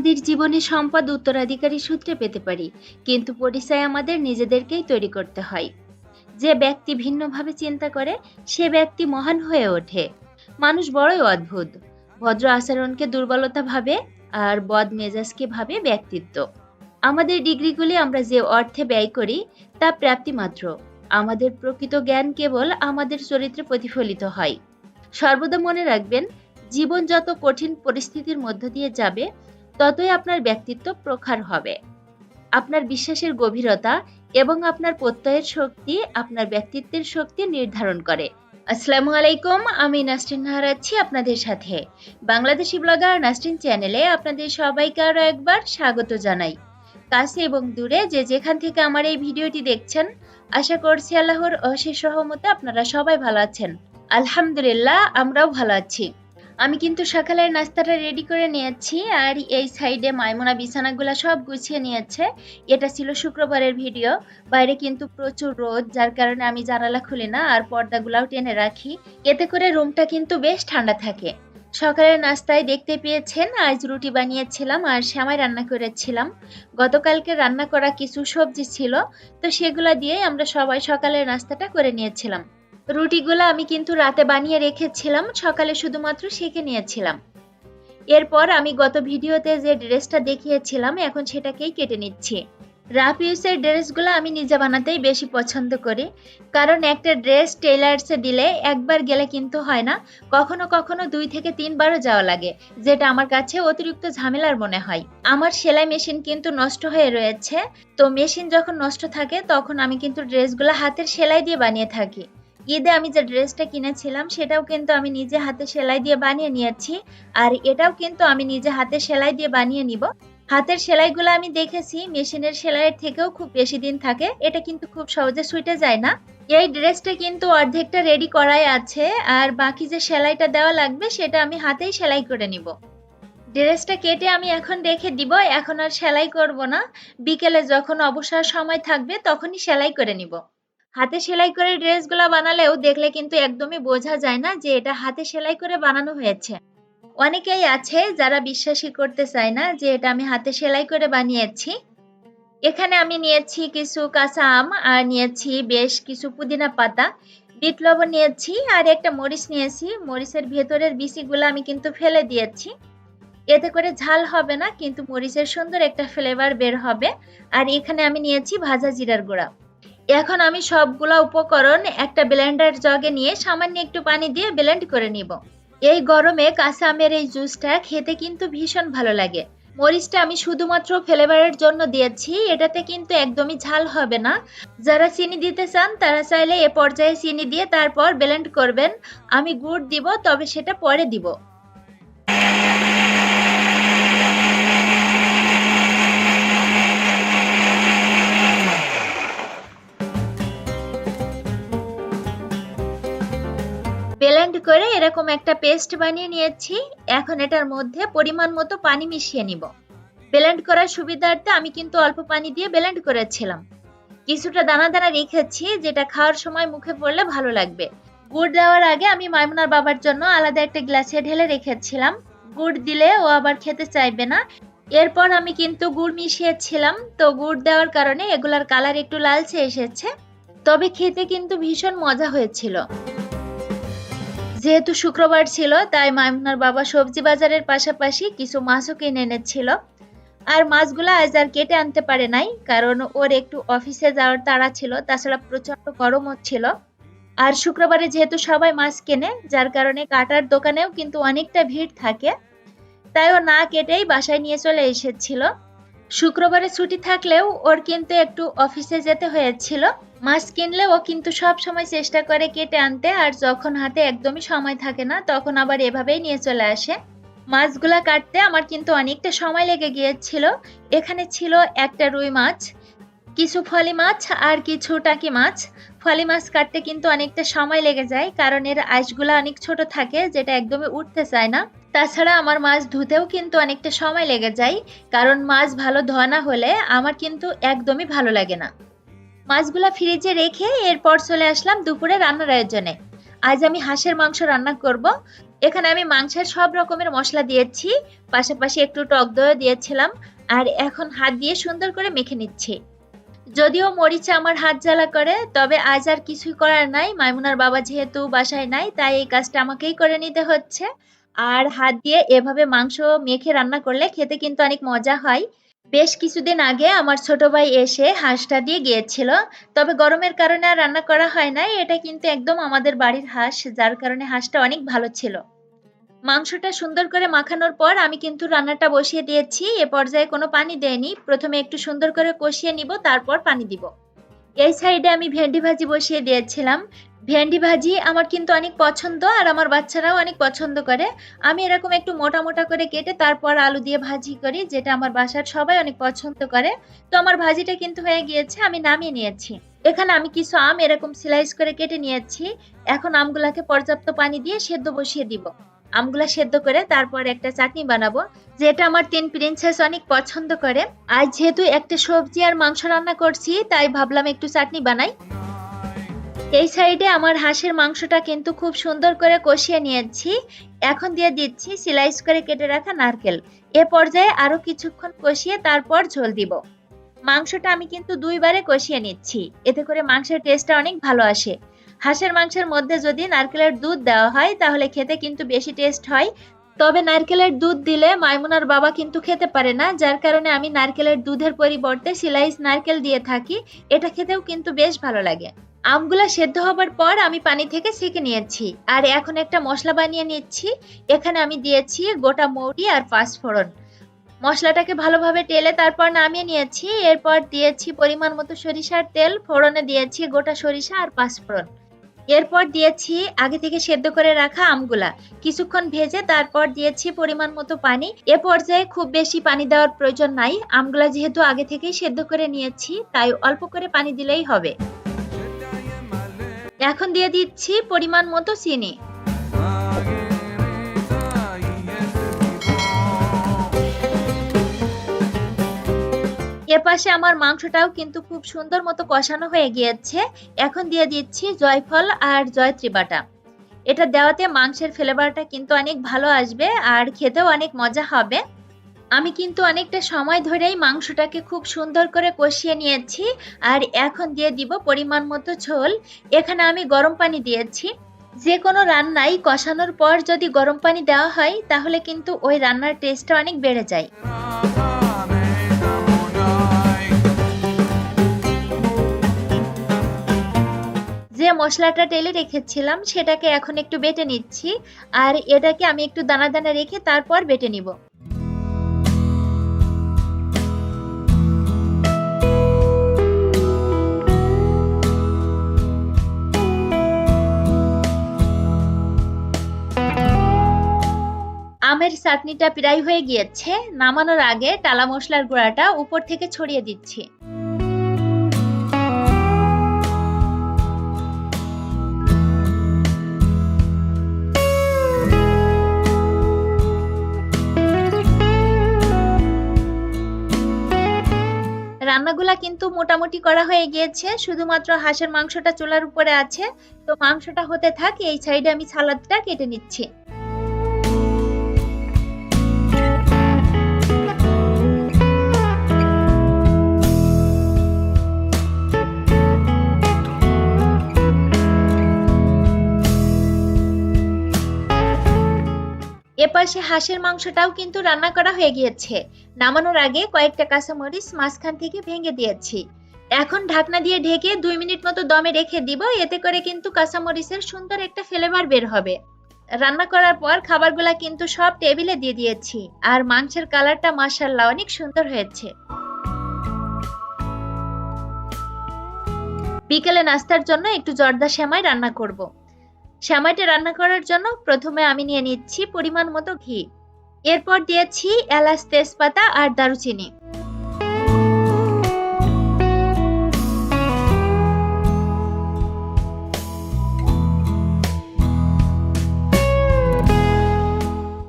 আমাদের জীবনে সম্পদ উত্তরাধিকারী সূত্রে পেতে পারি, কিন্তু পরিচয় আমাদের নিজেদেরকেই তৈরি করতে হয়। যে ব্যক্তি ভিন্নভাবে চিন্তা করে, সে ব্যক্তি মহান হয়ে ওঠে। মানুষ বড়ই অদ্ভুত। ভদ্র আচরণকে দুর্বলতা ভাবে আর বদ মেজাজকে ভাবে ব্যক্তিত্ব। আমাদের ডিগ্রিগুলি আমরা যে অর্থে ব্যয় করি, তা প্রাপ্তি মাত্র। আমাদের প্রকৃত জ্ঞান কেবল আমাদের চরিত্রে প্রতিফলিত হয়। সর্বদা মনে রাখবেন, জীবন যত কঠিন পরিস্থিতির মধ্য দিয়ে যাবে ততই আপনার ব্যক্তিত্ব প্রখার হবে। আপনার বিশ্বাসের গভীরতা এবং আপনার প্রত্যয়ের শক্তি আপনার ব্যক্তিত্বের শক্তি নির্ধারণ করে। আসসালামু আলাইকুম, আমি নাসরিন নাহার আছি আপনাদের সাথে। বাংলাদেশি ব্লগার নাসরিন চ্যানেলে আপনাদের সবাইকে আরও একবার স্বাগত জানাই। কাছে এবং দূরে যে যেখান থেকে আমার এই ভিডিওটি দেখছেন, আশা করছি আল্লাহর অশেষ রহমতে আপনারা সবাই ভালো আছেন। আলহামদুলিল্লাহ, আমরাও ভালো আছি। আমি কিন্তু সকালের নাস্তাটা রেডি করে নিয়েছি, আর এই সাইডে মাইমোনা বিছানাগুলো সব গুছিয়ে নিয়েছে। এটা ছিল শুক্রবারের ভিডিও বাইরে কিন্তু প্রচুর রোদ, যার কারণে আমি জানালা খুলি না, আর পর্দাগুলাও টেনে রাখি। এতে করে রুমটা কিন্তু বেশ ঠান্ডা থাকে। সকালের নাস্তায় দেখতে পেয়েছেন, আজ রুটি বানিয়েছিলাম আর শ্যামাই রান্না করেছিলাম। গতকালকে রান্না করা কিছু সবজি ছিল, তো সেগুলা দিয়েই আমরা সবাই সকালের নাস্তাটা করে নিয়েছিলাম। রুটিগুলো আমি কিন্তু রাতে বানিয়ে রেখেছিলাম, সকালে শুধুমাত্র সেঁকে নিয়েছিলাম। এরপর আমি গত ভিডিওতে যে ড্রেসটা দেখিয়েছিলাম, এখন সেটাকেই কেটে নিচ্ছি। রাফ ইউজের ড্রেসগুলো আমি নিজে বানাতেই বেশি পছন্দ করি, কারণ একটা ড্রেস টেলার্সে দিলে একবার গেলে কিন্তু হয় না, কখনো কখনো দুই থেকে তিনবারও যাওয়া লাগে, যেটা আমার কাছে অতিরিক্ত ঝামেলার মনে হয়। আমার সেলাই মেশিন কিন্তু নষ্ট হয়ে রয়েছে, তো মেশিন যখন নষ্ট থাকে, তখন আমি কিন্তু ড্রেসগুলো হাতের সেলাই দিয়ে বানিয়ে থাকি। ঈদে আমি যে ড্রেসটা কিনেছিলাম, সেটাও কিন্তু আমি নিজে হাতে সেলাই দিয়ে বানিয়ে নিয়েছি। আর এটাও কিন্তু আমি নিজে হাতে সেলাই দিয়ে বানিয়ে নিব। হাতের সেলাইগুলো আমি দেখেছি, মেশিনের সেলাইয়ের থেকেও খুব বেশি দিন থাকে। এটা কিন্তু খুব সহজে সুইটে যায় না। এই ড্রেসটা কিন্তু অর্ধেকটা রেডি করাই আছে। আর বাকি যে সেলাইটা দেওয়া লাগবে, সেটা আমি হাতেই সেলাই করে নিব। ড্রেসটা কেটে আমি এখন রেখে দিব। এখন আর সেলাই করব না। বিকেলে যখন অবসর সময় থাকবে, তখনই সেলাই করে নিব। হাতে সেলাই করে ড্রেসগুলো বানালেও দেখলে কিন্তু একদমই বোঝা যায় না যে এটা হাতে সেলাই করে বানানো হয়েছে। অনেকেই আছে যারা বিশ্বাসই করতে চায় না যে এটা আমি হাতে সেলাই করে বানিয়েছি। এখানে আমি নিয়েছি কিছু কাঁচা আম আর নিয়েছি বেশ কিছু পুদিনা পাতা, বিট লবণ নিয়েছি আর একটা মরিচ নিয়েছি। মরিচের ভেতরের বিচিগুলো আমি কিন্তু ফেলে দিয়েছি। এতে করে ঝাল হবে না, কিন্তু মরিচের সুন্দর একটা ফ্লেভার বের হবে। আর এখানে আমি নিয়েছি ভাজা জিরার গুঁড়া। এখন আমি সবগুলা উপকরণ একটা ব্লেন্ডার জগে নিয়ে সামান্য একটু পানি দিয়ে ব্লেন্ড করে নিব। এই গরমে কাঁচা আমের এই জুসটা খেতে কিন্তু ভীষণ ভালো লাগে। মরিচটা আমি শুধুমাত্র ফ্লেভারের জন্য দিয়েছি, এটাতে কিন্তু একদমই ঝাল হবে না। যারা চিনি দিতে চান, তারা চাইলে এ পর্যায়ে চিনি দিয়ে তারপর ব্লেন্ড করবেন। আমি গুড় দিব, তবে সেটা পরে দিব। ব্লেন্ড করে এরকম একটা পেস্ট বানিয়ে নিয়েছি। এখন এটার মধ্যে পরিমাণ মতো পানি মিশিয়ে নিব। ব্লেন্ড করার সুবিধার্থে আমি কিন্তু অল্প পানি দিয়ে ব্লেন্ড করেছিলাম। কিছুটা দানা দানা রেখেছি, যেটা খাওয়ার সময় মুখে পড়লে ভালো লাগবে। গুড় দেওয়ার আগে আমি মাইমুনার বাবার জন্য আলাদা একটা গ্লাসে ঢেলে রেখেছিলাম। গুড় দিলে ও আবার খেতে চাইবে না। এরপর আমি কিন্তু গুড় মিশিয়েছিলাম। তো গুড় দেওয়ার কারণে এগুলার কালার একটু লালচে এসেছে। তবে খেতে কিন্তু ভীষণ মজা হয়েছিল। যেহেতু শুক্রবার ছিল, তাই মাইমুনার বাবা সবজি বাজারের পাশাপাশি কিছু মাছও কিনে এনেছিল। আর মাছগুলো আজ আর কেটে আনতে পারে নাই, কারণ ওর একটু অফিসে যাওয়ার তাড়া ছিল, তাছাড়া প্রচণ্ড গরম হচ্ছিল। আর শুক্রবারে যেহেতু সবাই মাছ কেনে, যার কারণে কাটার দোকানেও কিন্তু অনেকটা ভিড় থাকে, তাই ও না কেটেই বাসায় নিয়ে চলে এসেছিল। শুক্রবারে ছুটি থাকলেও ওর কিন্তু একটু অফিসে যেতে হয়েছিল মাছ কিনলে ও কিন্তু সব সময় চেষ্টা করে কেটে আনতে, আর যখন হাতে একদমই সময় থাকে না, তখন আবার এভাবেই নিয়ে চলে আসে। মাছগুলা কাটতে আমার কিন্তু অনেকটা সময় লেগে গিয়েছিল। এখানে ছিল একটা রুই মাছ, কিছু ফলি মাছ আর কিছু টাকি মাছ। ফলি মাছ কাটতে কিন্তু অনেকটা সময় লেগে যায়, কারণ এর আঁশগুলো অনেক ছোট থাকে, যেটা একদমই উঠতে চায় না। তাছাড়া আমার মাছ ধুতেও কিন্তু অনেকটা সময় লেগে যায়, কারণ মাছ ভালো ধোয়া না হলে আমার কিন্তু একদমই ভালো লাগে না। মাছগুলা ফ্রিজে রেখে এরপর চলে আসলাম দুপুরে রান্নার আয়োজনে। আজ আমি হাঁসের মাংস রান্না করব। এখানে আমি মাংসের সব রকমের মশলা দিয়েছি, পাশাপাশি একটু টক দইও দিয়েছিলাম, আর এখন হাত দিয়ে সুন্দর করে মেখে নিচ্ছি। যদিও মরিচা আমার হাত জ্বালা করে, তবে আজ আর কিছুই করার নাই। মাইমুনার বাবা যেহেতু বাসায় নাই, তাই এই কাজটা আমাকেই করে নিতে হচ্ছে। আর হাত দিয়ে এভাবে মাংস মেখে রান্না করলে খেতে কিন্তু অনেক মজা হয়। বেশ কিছুদিন আগে আমার ছোট ভাই এসে হাঁসটা দিয়ে গিয়েছিল, তবে গরমের কারণে আর রান্না করা হয় নাই। এটা কিন্তু একদম আমাদের বাড়ির হাঁস, যার কারণে হাঁসটা অনেক ভালো ছিল। মাংসটা সুন্দর করে মাখানোর পর আমি কিন্তু রান্নাটা বসিয়ে দিয়েছি। এ পর্যায়ে কোনো পানি দেয়নি। প্রথমে একটু সুন্দর করে কষিয়ে নিব, তারপর পানি দিব। এই সাইডে আমি ভেন্ডি ভাজি বসিয়ে দিয়েছিলাম। ভেন্ডি ভাজি আমার কিন্তু অনেক পছন্দ আর আমার বাচ্চারাও অনেক পছন্দ করে। আমি এরকম একটু মোটা মোটা করে কেটে তারপর আলু দিয়ে ভাজি করি, যেটা আমার বাসার সবাই অনেক পছন্দ করে। তো আমার ভাজিটা কিন্তু হয়ে গিয়েছে, আমি নামিয়ে নিয়েছি। এখানে আমি কিছু আম এরকম স্লাইস করে কেটে নিয়েছি। এখন আমগুলাকে পর্যাপ্ত পানি দিয়ে সেদ্ধ বসিয়ে দিব। আমগুলা সেদ্ধ করে তারপর একটা চাটনি বানাবো, যেটা আমার তিন প্রিন্সেস অনেক পছন্দ করে। আজ যেহেতু একটা সবজি আর মাংস রান্না করছি, তাই ভাবলাম একটু চাটনি বানাই। এই সাইডে আমার হাঁসের মাংসটা কিন্তু খুব সুন্দর করে কষিয়ে নিয়েছি। এখন দিয়ে দিচ্ছি স্লাইস করে কেটে রাখা নারকেল। এ পর্যায়ে আরও কিছুক্ষণ কষিয়ে তারপর ঝোল দিব। মাংসটা আমি কিন্তু দুইবারে কষিয়ে নিচ্ছি। এতে করে মাংসের টেস্টটা অনেক ভালো আসে। হাঁসের মাংসের মধ্যে যদি নারকেলের দুধ দেওয়া হয়, তাহলে খেতে কিন্তু বেশি টেস্ট হয়। তবে নারকেলের দুধ দিলে মাইমুনার বাবা কিন্তু খেতে পারে না, যার কারণে আমি নারকেলের দুধের পরিবর্তে সিলাইস নারকেল দিয়ে থাকি। এটা খেতেও কিন্তু বেশ ভালো লাগে। আমগুলা সেদ্ধ হবার পর আমি পানি থেকে ছেঁকে নিয়েছি। আর এখন একটা মশলা বানিয়ে নিচ্ছি। এখানে আমি দিয়েছি গোটা মৌরি আর পাঁচফোড়ন। মশলাটাকে ভালোভাবে টেলে তারপর নামিয়ে নিয়েছি। এরপর দিয়েছি পরিমাণ মতো সরিষার তেল। ফোড়নে দিয়েছি গোটা সরিষা আর পাঁচফোড়ন। এরপর দিয়েছি আগে থেকে সেদ্ধ করে রাখা আমগুলা। কিছুক্ষণ ভেজে তারপর দিয়েছি পরিমাণ মতো পানি। এ পর্যায়ে খুব বেশি পানি দেওয়ার প্রয়োজন নাই। আমগুলা যেহেতু আগে থেকেই সেদ্ধ করে নিয়েছি, তাই অল্প করে পানি দিলেই হবে। এখন দিয়ে দিচ্ছি পরিমাণ মতো চিনি। এপাশে আমার মাংসটাও কিন্তু খুব সুন্দর মতো কষানো হয়ে গিয়েছে। এখন দিয়ে দিচ্ছি জয়ফল আর জয়ত্রী বাটা। এটা দেওয়াতে মাংসের ফ্লেভারটা কিন্তু অনেক ভালো আসবে আর খেতেও অনেক মজা হবে। আমি কিন্তু অনেকটা সময় ধরেই মাংসটাকে খুব সুন্দর করে কষিয়ে নিয়েছি আর এখন দিয়ে দিব পরিমাণ মতো ঝোল। এখানে আমি গরম পানি দিয়েছি। যে কোনো রান্নাই কষানোর পর যদি গরম পানি দেওয়া হয়, তাহলে কিন্তু ওই রান্নার টেস্টটা অনেক বেড়ে যায়। যে মশলাটা টেলে রেখেছিলাম, সেটাকে এখন একটু বেটে নিচ্ছি। আর এটাকে আমি একটু দানা দানা রেখে তারপর বেটে নিব। আমের চাটনিটা প্রায় হয়ে গিয়েছে। নামানোর আগে টালা মশলার গুঁড়াটা উপর থেকে ছড়িয়ে দিচ্ছি। রান্নাগুলা কিন্তু মোটামুটি করা হয়ে গিয়েছে। শুধুমাত্র হাঁসের মাংসটা চুলার উপরে আছে। তো মাংসটা হতে থাক, এই সাইডে আমি সালাদটা কেটে নিচ্ছি। এপাশে হাঁসের মাংসটাও কিন্তু রান্না করা হয়ে গিয়েছে। নামানোর আগে কয়েকটা কাঁচামরিচ মাঝখান থেকে ভেঙে দিয়েছি। এখন ঢাকনা দিয়ে ঢেকে দুই মিনিট মতো দমে রেখে দিব, এতে করে কিন্তু কাঁচামরিচের সুন্দর একটা ফ্লেভার বের হবে। রান্না করার পর খাবারগুলা কিন্তু সব টেবিলে দিয়ে দিয়েছি। আর মাংসের কালারটা মাসাল্লাহ অনেক সুন্দর হয়েছে। বিকেলে নাস্তার জন্য একটু জর্দা সেমাই রান্না করব। সেমাইটা রান্না করার জন্য প্রথমে আমি নিয়ে নিচ্ছি পরিমাণ মতো ঘি। এরপর দিয়েছি এলাচ, তেজপাতা আর দারুচিনি।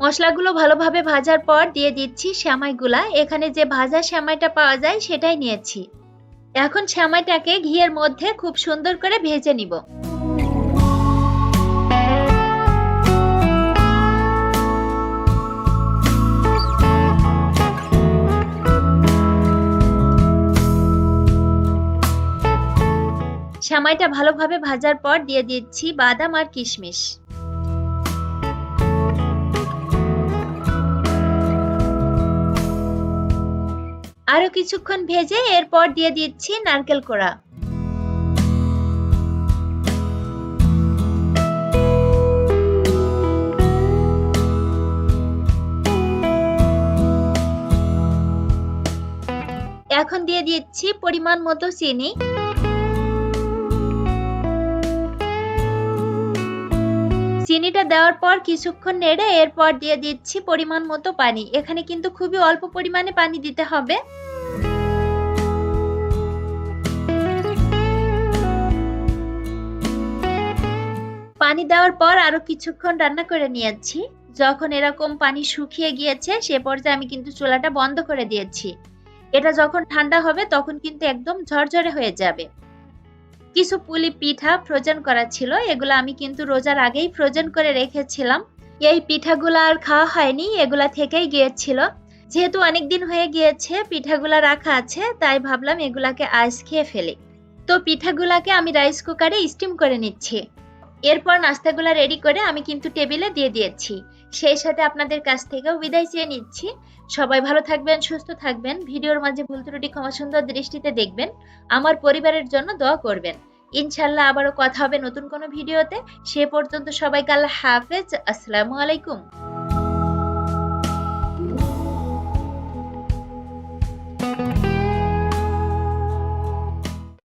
মশলাগুলো ভালোভাবে ভাজার পর দিয়ে দিচ্ছি শ্যামাইগুলা এখানে যে ভাজা শ্যামাইটা পাওয়া যায় সেটাই নিয়েছি। এখন শ্যামাইটাকে ঘিয়ের মধ্যে খুব সুন্দর করে ভেজে নিব। সেমাইটা ভালোভাবে ভাজার পর দিয়ে দিচ্ছি বাদাম আর কিশমিশ। আরও কিছুক্ষণ ভেজে এরপর দিয়ে দিচ্ছি নারকেল কোড়া। এখন দিয়ে দিচ্ছি পরিমাণ মতো চিনি। চিনিটা দেওয়ার পর কিছুক্ষণ নেড়ে এরপর দিয়ে দিচ্ছি পরিমাণ মতো পানি। এখানে কিন্তু খুবই অল্প পরিমাণে পানি দিতে হবে। পানি দেওয়ার পর আরও কিছুক্ষণ রান্না করে নিয়েছি। যখন এরকম পানি শুকিয়ে গিয়েছে, সে পর্যায়ে আমি কিন্তু চুলাটা বন্ধ করে দিয়েছি। এটা যখন ঠান্ডা হবে, তখন কিন্তু একদম ঝরঝরে হয়ে যাবে। কিছু পুলি পিঠা ফ্রোজেন করা ছিল, এগুলো আমি কিন্তু রোজার আগেই ফ্রোজেন করে রেখেছিলাম। এই পিঠাগুলো আর খাওয়া হয়নি, এগুলা থেকেই গিয়েছিল। যেহেতু অনেক দিন হয়ে গিয়েছে, পিঠাগুলা রাখা আছে, তাই ভাবলাম এগুলাকে আইস খেয়ে ফেলি। তো পিঠাগুলাকে আমি রাইস কুকারে স্টিম করে নিচ্ছি। এরপর নাস্তাগুলা রেডি করে আমি কিন্তু টেবিলে দিয়ে দিয়েছি। সেই সাথে আপনাদের কাছ থেকেও বিদায় চেয়ে নিচ্ছি। সবাই ভালো থাকবেন, সুস্থ থাকবেন। ভিডিওর মাঝে ভুল ত্রুটি ক্ষমা সুন্দর দৃষ্টিতে দেখবেন। আমার পরিবারের জন্য দোয়া করবেন। ইনশাল্লাহ আবারও কথা হবে নতুন কোনো ভিডিওতে। সে পর্যন্ত সবাইকে আল্লাহ হাফেজ। আসসালামু আলাইকুম।